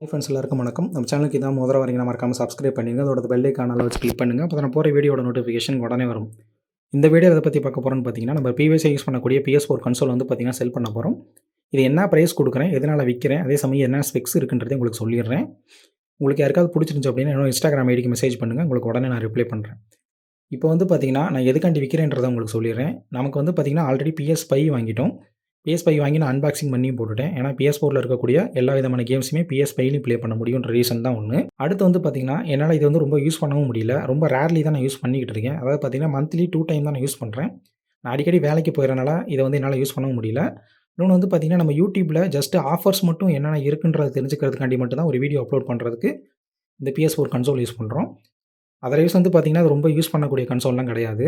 Hi friends எல்லாருக்கும் வணக்கம். நம்ம சேனலுக்கு இதான் முதல்ல வரீங்க மறக்காமல் சப்ஸ்கிரைப் பண்ணிங்க அதோட பெல்லைக்கான வச்சு கிளிக் பண்ணுங்கள் அப்போ நான் போகிற வீடியோட நோட்டிஃபிகேஷன் உடனே வரும். இந்த வீடியோ எதை பற்றி பார்க்க போகிறோன்னு பார்த்தீங்கன்னா நம்ம பிவிஎஸ்ஐ யூஸ் பண்ணக்கூடிய பிஎஸ் ஃபோர் கன்சோல் வந்து பார்த்தீங்கன்னா செல் பண்ண போகிறோம் இது என்ன ப்ரைஸ் கொடுக்குறேன்? எதனால் விற்கிறேன்? அதே சமயம் என்ன ஸ்பெக்ஸ் இருக்குன்றதை உங்களுக்கு சொல்லிடுறேன். உங்களுக்கு யாருக்காவது பிடிச்சிருந்துச்சு அப்படின்னா என்னோட இன்ஸ்டாகிராம் ஐடிக்கு மெசேஜ் பண்ணுங்கள் உங்களுக்கு உடனே நான் ரிப்ளை பண்ணுறேன் இப்போ வந்து பார்த்தீங்கன்னா நான் எதுக்காண்டி விற்கிறேன்றதை உங்களுக்கு சொல்லிடுறேன். நமக்கு வந்து பார்த்தீங்கன்னா ஆல்ரெடி பிஎஸ் ஃபைவ் வாங்கிட்டோம். பிஎஸ் ஃபைவ் வாங்கி நான் அன்பாக்சிங் பண்ணியும் போட்டுட்டேன். ஏன்னா பிஎஸ் ஃபோரில் இருக்கக்கூடிய எல்லா விதமான கேம்ஸுமே பிஎஸ் ஃபைவ்லையும் ப்ளே பண்ண முடியுன்ற ரீசன் தான் ஒன்று அடுத்து வந்து பார்த்திங்கன்னா என்னால் இது வந்து ரொம்ப யூஸ் பண்ணவும் முடியல. ரொம்ப ரேர்லி தான் நான் யூஸ் பண்ணிக்கிட்டு இருக்கேன். அதாவது பார்த்திங்கன்னா மந்த்லி டூ டைம் தான் நான் யூஸ் பண்ணுறேன் நான் அடிக்கடி வேலைக்கு போயிடறனால இதை வந்து என்னால் யூஸ் பண்ணவும் முடியல. இன்னொன்று வந்து பார்த்திங்கன்னா நம்ம யூடியூப்பில் ஜஸ்ட் ஆஃபர்ஸ் மட்டும் என்னென்ன இருக்குன்றது தெரிஞ்சுக்கிறதுக்காண்டி மட்டும் தான் ஒரு வீடியோ அப்லோட் பண்ணுறதுக்கு இந்த பிஎஸ் ஃபோர் கன்சோல் யூஸ் பண்ணுறோம் அதர்வைஸ் வந்து பார்த்திங்கன்னா அது ரொம்ப யூஸ் பண்ணக்கூடிய கன்சோல்லாம் கிடையாது.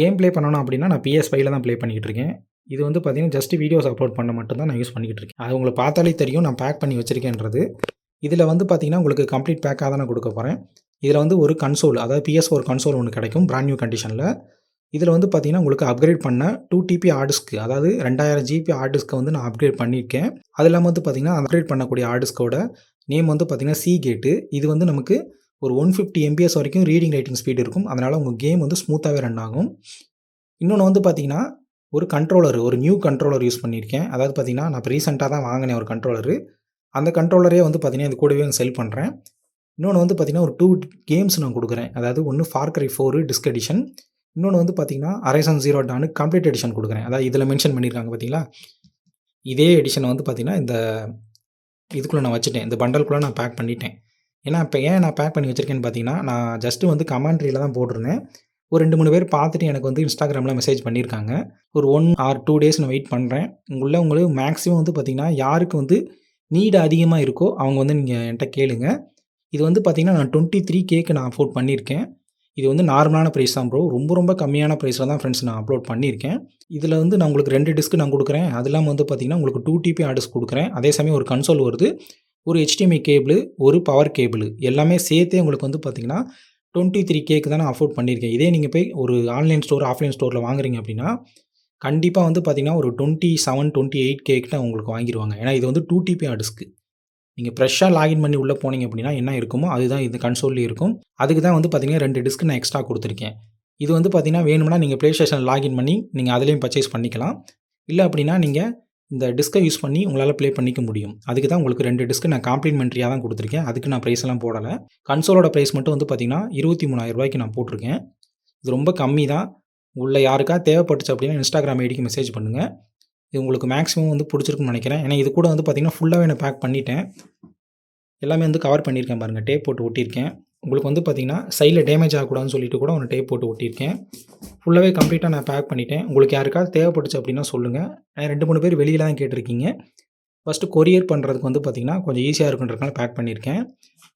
கேம் ப்ளே பண்ணணும் அப்படின்னா நான் பிஎஸ் ஃபைவ்ல தான் ப்ளே பண்ணிக்கிட்டு இருக்கேன். இது வந்து பார்த்தீங்கன்னா ஜஸ்ட் வீடியோஸ் அப்லோட் பண்ண மட்டும் தான் நான் யூஸ் பண்ணிக்கிட்டு இருக்கேன். அது உங்களுக்கு பார்த்தாலே தெரியும் நான் பேக் பண்ணி வச்சிருக்கேன்றது. இதில் வந்து பார்த்தீங்கன்னா உங்களுக்கு கம்ப்ளீட் பேக்காக தான் நான் கொடுக்க போகிறேன் இதில் வந்து ஒரு கன்சோல் அதாவது பிஎஸ் ஒரு கன்சோல் ஒன்று கிடைக்கும் பிராண்ட் நியூ கண்டிஷனில் இதில் வந்து பார்த்தீங்கன்னா உங்களுக்கு அப்கிரேட் பண்ண டூ டிபி ஆர்டிஸ்க்கு அதாவது ரெண்டாயிரம் ஜிபி ஆர்டிஸ்க்கை வந்து நான் அப்கிரேட் பண்ணியிருக்கேன். அது இல்லாமல் வந்து பார்த்தீங்கன்னா அப்கிரேட் பண்ணக்கூடிய ஆர்டிஸ்கோட நேம் வந்து பார்த்தீங்கன்னா சி கேட்டு இது வந்து நமக்கு ஒரு ஒன் ஃபிஃப்டி எம்பிஎஸ் வரைக்கும் ரீடிங் ரைட்டிங் ஸ்பீட் இருக்கும். அதனால் உங்கள் கேம் வந்து ஸ்மூத்தாகவே ரன் ஆகும். இன்னொன்று வந்து பார்த்தீங்கன்னா ஒரு கண்ட்ரோலர் ஒரு நியூ கண்ட்ரோலர் யூஸ் பண்ணியிருக்கேன் அதாவது பார்த்தீங்கன்னா நான் இப்போ ரீசெண்டாக தான் வாங்கினேன் ஒரு கண்ட்ரோலரு அந்த கண்ட்ரோலரே வந்து பார்த்தீங்கன்னா இது கூடவே செல் பண்ணுறேன் இன்னொன்று வந்து பார்த்தீங்கன்னா ஒரு டூ கேம்ஸ் நான் கொடுக்குறேன். அதாவது ஒன்று ஃபார்க்கரை ஃபோரு டிஸ்க் எடிஷன் இன்னொன்று வந்து பார்த்தீங்கன்னா Horizon zero dawn complete edition கொடுக்குறேன். அதாவது இதில் மென்ஷன் பண்ணியிருக்காங்க பார்த்தீங்களா இதே எடிஷனை வந்து பார்த்தீங்கன்னா இந்த இதுக்குள்ளே நான் வச்சுட்டேன். இந்த பண்டல்குள்ளே நான் பேக் பண்ணிட்டேன். ஏன்னா இப்போ ஏன் நான் பேக் பண்ணி வச்சுருக்கேன்னு பார்த்தீங்கன்னா நான் ஜஸ்ட்டு வந்து கமாண்ட்ரியில் தான் போட்டிருந்தேன். ஒரு ரெண்டு மூணு பேர் பார்த்துட்டு எனக்கு வந்து இன்ஸ்டாகிராமில் மெசேஜ் பண்ணியிருக்காங்க ஒரு ஒன் ஆர் டூ டேஸ் நான் வெயிட் பண்ணுறேன் உள்ள உங்களுக்கு மேக்ஸிமம் வந்து பார்த்திங்கன்னா யாருக்கு வந்து நீடு அதிகமாக இருக்கோ அவங்க வந்து நீங்கள் என்கிட்ட கேளுங்க. இது வந்து பார்த்திங்கன்னா நான் டுவெண்ட்டி த்ரீ கேக்கு நான் அஃபோர்ட் பண்ணியிருக்கேன் இது வந்து நார்மலான ப்ரைஸ் தான் ப்ரோ ரொம்ப ரொம்ப கம்மியான ப்ரைஸில் தான் ஃப்ரெண்ட்ஸ் நான் அப்லோட் பண்ணியிருக்கேன் இதில் வந்து நான் உங்களுக்கு ரெண்டு டிஸ்க் நான் கொடுக்குறேன். அது இல்லாமல் வந்து பார்த்திங்கன்னா உங்களுக்கு டூ டிபி ஆர்டர்ஸ் கொடுக்குறேன். அதே சமயம் ஒரு கன்சோல் வருது. ஒரு ஹெச்டிஎம்ஐ கேபிள் ஒரு பவர் கேபிள் எல்லாமே சேர்த்தே உங்களுக்கு வந்து பார்த்திங்கன்னா டுவெண்ட்டி த்ரீ கேக்கு தான் நான் அஃபோர்ட் பண்ணியிருக்கேன். இதே நீங்கள் போய் ஒரு ஆன்லைன் ஸ்டோர் ஆஃப்லைன் ஸ்டோரில் வாங்குறீங்க அப்படின்னா கண்டிப்பாக வந்து பார்த்தீங்கன்னா ஒரு டுவெண்ட்டி செவன் டுவெண்ட்டி எயிட் கேக்கிட்ட உங்களுக்கு வாங்கிடுவாங்க ஏன்னா இது வந்து டூ டிபி டிஸ்க்கு நீங்கள் ஃப்ரெஷ்ஷாக லாகின் பண்ணி உள்ளே போனீங்க அப்படின்னா என்ன இருக்குமோ அதுதான் இந்த கன்சோல்லையும் இருக்கும். அதுக்கு தான் வந்து பார்த்தீங்கன்னா ரெண்டு டிஸ்க் நான் எக்ஸ்ட்ரா கொடுத்துருக்கேன். இது வந்து பார்த்தீங்கன்னா வேணும்னா நீங்கள் ப்ளே ஸ்டேஷன் லாகின் பண்ணி நீங்கள் அதுலேயும் பர்ச்சேஸ் பண்ணிக்கலாம். இல்லை அப்படின்னா நீங்கள் இந்த டிஸ்கை யூஸ் பண்ணி உங்களால் ப்ளே பண்ணிக்க முடியும். அதுக்கு தான் உங்களுக்கு ரெண்டு டிஸ்க்கு நான் காம்ப்ளிமெண்ட்ரியாக தான் கொடுத்துருக்கேன். அதுக்கு நான் ப்ரைஸ் எல்லாம் போடலை. கன்சோலோட ப்ரைஸ் மட்டும் வந்து பார்த்திங்கன்னா இருபத்தி மூணாயிரம் ரூபாய்க்கு நான் போட்டிருக்கேன். இது ரொம்ப கம்மி தான். உள்ள யாருக்கா தேவைப்பட்டுச்சு அப்படின்னா இன்ஸ்டாகிராம் ஐடிக்கு மெசேஜ் பண்ணுங்கள் இது உங்களுக்கு மேக்ஸிமம் வந்து பிடிச்சிருக்குன்னு நினைக்கிறேன். ஏன்னா இது கூட வந்து பார்த்திங்கன்னா ஃபுல்லாகவே நான் பேக் பண்ணிட்டேன். எல்லாமே வந்து கவர் பண்ணியிருக்கேன் பாருங்கள் டேப் போட்டு ஒட்டியிருக்கேன். உங்களுக்கு வந்து பார்த்திங்கன்னா சைடில் டேமேஜ் ஆகக்கூடாதுன்னு சொல்லிட்டு கூட ஒன்று டேப் போட்டு ஒட்டியிருக்கேன். ஃபுல்லாகவே கம்ப்ளீட்டாக நான் பேக் பண்ணிட்டேன். உங்களுக்கு யாருக்காவது தேவைப்பட்டுச்சு அப்படின்னா சொல்லுங்கள் ரெண்டு மூணு பேர் வெளியில் தான் கேட்டிருக்கீங்க. ஃபஸ்ட்டு கொரியர் பண்ணுறதுக்கு வந்து பார்த்திங்கன்னா கொஞ்சம் ஈஸியாக இருக்குன்றதுனால பேக் பண்ணியிருக்கேன்.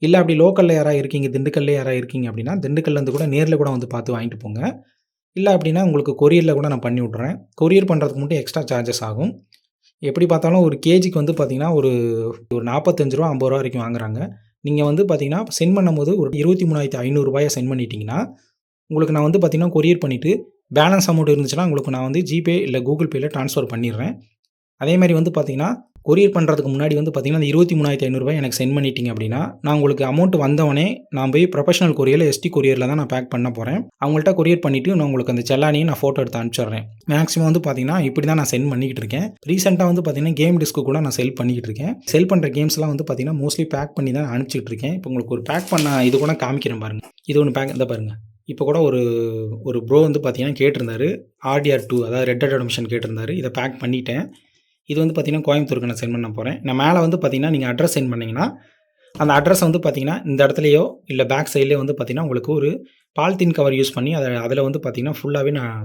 இல்லை அப்படி லோக்கலில் யாராவது இருக்கீங்க திண்டுக்கல்ல யாராவது இருக்கீங்க அப்படின்னா திண்டுக்கல்லேருந்து கூட நேரில் கூட வந்து பார்த்து வாங்கிட்டு போங்க. இல்லை அப்படின்னா உங்களுக்கு கொரியரில் கூட நான் பண்ணி விட்றேன் கொரியர் பண்ணுறதுக்கு மட்டும் எக்ஸ்ட்ரா சார்ஜஸ் ஆகும். எப்படி பார்த்தாலும் ஒரு கேஜிக்கு வந்து பார்த்திங்கன்னா ஒரு ஒரு நாற்பத்தஞ்சு ரூபா ஐம்பது ரூபா வரைக்கும் வாங்குறாங்க. நீங்கள் வந்து பார்த்தீங்கன்னா சென்ட் பண்ணும்போது ஒரு இருபத்தி மூணாயிரத்தி ஐநூறுரூபாயை சென்ட் பண்ணிட்டீங்கன்னா உங்களுக்கு நான் வந்து பார்த்தீங்கன்னா கொரியர் பண்ணிவிட்டு பேலன்ஸ் அமௌண்ட் இருந்துச்சுன்னா உங்களுக்கு நான் வந்து ஜிபே இல்லை கூகுள் பேயில் ட்ரான்ஸ்ஃபர் பண்ணிடுறேன். அதே மாதிரி வந்து பார்த்தீங்கன்னா கொரியர் பண்ணுறதுக்கு முன்னாடி வந்து பார்த்திங்கன்னா அந்த இருபத்தி மூணாயிரத்தி ஐநூறுபாய் எனக்கு சென்ட் பண்ணிட்டீங்க அப்படின்னா நான் உங்களுக்கு அமௌண்ட் வந்தவொடனே நான் போய் ப்ரொஃபஷனல் கொரியரில் எஸ்டி கொரியரில் தான் நான் பேக் பண்ண போகிறேன் அவங்கள்ட்ட கொரியர் பண்ணிவிட்டு நான் உங்களுக்கு அந்த செல்லானையும் நான் ஃபோட்டோ எடுத்து அனுப்பிச்சிடுறேன். மேக்ஸிமம் வந்து பார்த்தீங்கன்னா இப்படி தான் நான் சென்ட் பண்ணிக்கிட்டு இருக்கேன். ரீசெண்டாக வந்து பார்த்தீங்கன்னா கேம் டிஸ்க்கு கூட நான் செல் பண்ணிக்கிட்டு இருக்கேன். செல் பண்ணுற கேம்ஸ்லாம் வந்து பார்த்தீங்கன்னா மோஸ்ட்லி பேக் பண்ணி தான் அனுப்பிச்சிட்டு இருக்கேன். இப்போ உங்களுக்கு ஒரு பேக் பண்ண இது கூட காமிக்கிறேன் பாருங்கள் இது ஒன்று பேக் இந்த பாருங்கள் இப்போ கூட ஒரு ஒரு ப்ரோ வந்து பார்த்தீங்கன்னா கேட்டிருந்தாரு. ஆர்டிஆர் டூ அதாவது ரெட் அட் அடமிஷன் கேட்டிருந்தாரு. இதை பேக் பண்ணிட்டேன். இது வந்து பார்த்திங்கன்னா கோயம்புத்தூருக்கு நான் சென்ட் பண்ண போகிறேன் நான் மேலே வந்து பார்த்திங்கன்னா நீங்கள் அட்ரஸ் சென்ட் பண்ணிங்கன்னா அந்த அட்ரஸ் வந்து பார்த்திங்கன்னா இந்த இடத்துலையோ இல்லை பேக் சைட்லேயோ வந்து பார்த்திங்கன்னா உங்களுக்கு ஒரு பாலித்தீன் கவர் யூஸ் பண்ணி அதை அதில் வந்து பார்த்திங்கன்னா ஃபுல்லாகவே நான்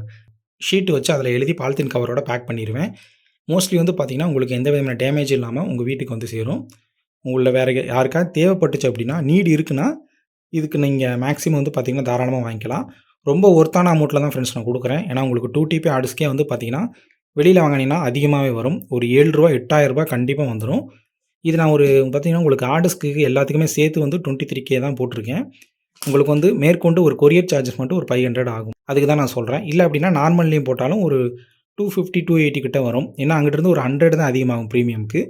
ஷீட்டு வச்சு அதில் எழுதி பாலித்தீன் கவரோட பேக் பண்ணிடுவேன் மோஸ்ட்லி வந்து பார்த்திங்கன்னா உங்களுக்கு எந்த விதமான டேமேஜ் இல்லாமல் உங்கள் வீட்டுக்கு வந்து சேரும். உங்களை வேறு யாருக்காவது தேவைப்பட்டுச்சு அப்படின்னா நீடு இருக்குன்னா இதுக்கு நீங்கள் மேக்ஸிமம் வந்து பார்த்திங்கன்னா தாராளமாக வாங்கிக்கலாம். ரொம்ப ஒர்த்தான அமௌண்ட்டில் தான் ஃப்ரெண்ட்ஸ் நான் கொடுக்குறேன். ஏன்னா உங்களுக்கு டூ டிபி ஆர்டிஸ்க்கே வந்து பார்த்திங்கன்னா வெளியில் வாங்கினீங்கன்னா அதிகமாகவே வரும். ஒரு ஏழு ரூபா எட்டாயிரரூபா கண்டிப்பாக வந்துடும் இது நான் ஒரு பார்த்திங்கன்னா உங்களுக்கு ஆர்டர்ஸ்க்கு எல்லாத்துக்குமே சேர்த்து வந்து டுவெண்ட்டி த்ரீ கே தான் போட்டிருக்கேன். உங்களுக்கு வந்து மேற்கொண்டு ஒரு கொரியர் சார்ஜஸ் மட்டும் ஒரு ஃபைவ் ஹண்ட்ரட் ஆகும். அதுக்கு தான் நான் சொல்கிறேன் இல்லை அப்படின்னா நார்மல்லையும் போட்டாலும் ஒரு டூ ஃபிஃப்டி டூ எயிட்டி கிட்ட வரும். ஏன்னா அங்கிட்டிருந்து ஒரு ஹண்ட்ரட் தான் அதிகமாகும் ப்ரீமியமுக்கு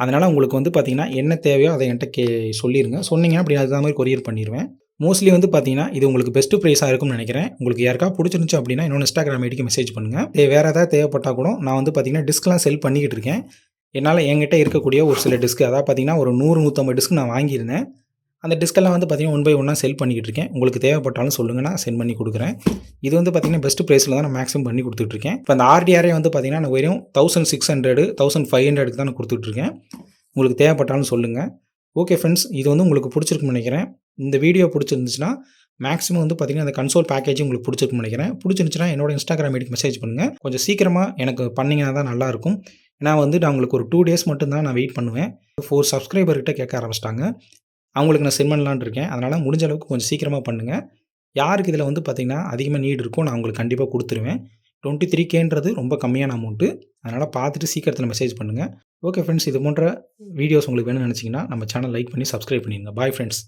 அதனால் உங்களுக்கு வந்து பார்த்திங்கன்னா என்ன தேவையோ அதை என்கிட்ட கே சொல்லிடுங்க சொன்னீங்கன்னா அப்படி அதுக்கு மாதிரி கொரியர் பண்ணிடுவேன் மோஸ்ட்லி வந்து பார்த்தீங்கன்னா இது உங்களுக்கு பெஸ்ட் ப்ரைஸாக இருக்கும்னு நினைக்கிறேன். உங்களுக்கு யாருக்கா பிடிச்சிருந்துச்சு அப்படின்னா இன்னொன்று இன்ஸ்டாகிராம் ஐடிக்கு மெசேஜ் பண்ணுங்கள் இதே வேறு ஏதாவது தேவைப்பட்டால் கூட நான் வந்து பார்த்தீங்கன்னா டிஸ்க்லாம் செல் பண்ணிக்கிட்டு இருக்கேன். என்னால் என்கிட்ட இருக்கக்கூடிய ஒரு சில டிஸ்க் அதாவது பார்த்தீங்கன்னா ஒரு நூறு நூற்றம்பது டிஸ்க் நான் வாங்கியிருந்தேன். அந்த டிஸ்கெல்லாம் வந்து பார்த்தீங்கன்னா ஒன் பை ஒன்னாக செல் பண்ணிக்கிட்டு இருக்கேன். உங்களுக்கு தேவைப்பட்டாலும் சொல்லுங்கள் நான் சென்ட் பண்ணி கொடுக்குறேன். இது வந்து பார்த்தீங்கன்னா பெஸ்ட் ப்ரைஸில் தான் நான் மேக்ஸிமம் பண்ணி கொடுத்துட்ருக்கேன் இப்போ அந்த ஆர்டிஆரே வந்து பார்த்தீங்கன்னா நான் வெறும் thousand six hundred thousand five ஹண்ட்ரடுக்கு தான் நான் கொடுத்துட்ருக்கேன் உங்களுக்கு தேவைப்பட்டாலும் சொல்லுங்கள் ஓகே ஃப்ரெண்ட்ஸ் இது வந்து உங்களுக்கு பிடிச்சிருக்குன்னு நினைக்கிறேன். இந்த வீடியோ பிடிச்சிருந்துச்சுன்னா மேக்ஸிமம் வந்து பார்த்தீங்கன்னா அந்த கன்சோல் பேக்கேஜ் உங்களுக்கு பிடிச்சிருக்குன்னு நினைக்கிறேன். பிடிச்சிருந்துச்சுன்னா என்னோட இன்ஸ்டாகிராம் ஐடிக்கு மெசேஜ் பண்ணுங்கள் கொஞ்சம் சீக்கிரமாக எனக்கு பண்ணிங்கன்னா தான் நல்லாயிருக்கும் ஏன்னா வந்து நான் உங்களுக்கு ஒரு டூ டேஸ் மட்டும்தான் நான் வெயிட் பண்ணுவேன். ஃபோர் சப்ஸ்கிரைபர்கிட்ட கேட்க ஆரம்பிச்சிட்டாங்க. அவங்களுக்கு நான் சென்ட் பண்ணலான் இருக்கேன். அதனால் முடிஞ்ச அளவுக்கு கொஞ்சம் சீக்கிரமாக பண்ணுங்கள் யாருக்கு இதில் வந்து பார்த்திங்கன்னா அதிகமாக நீட் இருக்கோ நான் உங்களுக்கு கண்டிப்பாக கொடுத்துருவேன். டுவெண்ட்டி த்ரீ கேன்றது ரொம்ப கம்மியான அமௌண்ட்டு அதனால் பார்த்துட்டு சீக்கிரத்தில் மெசேஜ் பண்ணுங்கள் ஓகே ஃப்ரெண்ட்ஸ் இது போன்ற வீடியோஸ் உங்களுக்கு வேணும்னு நினச்சிங்கன்னா நம்ம சேனல் லைக் பண்ணி சப்ஸ்கிரைப் பண்ணிடுங்க. Bye friends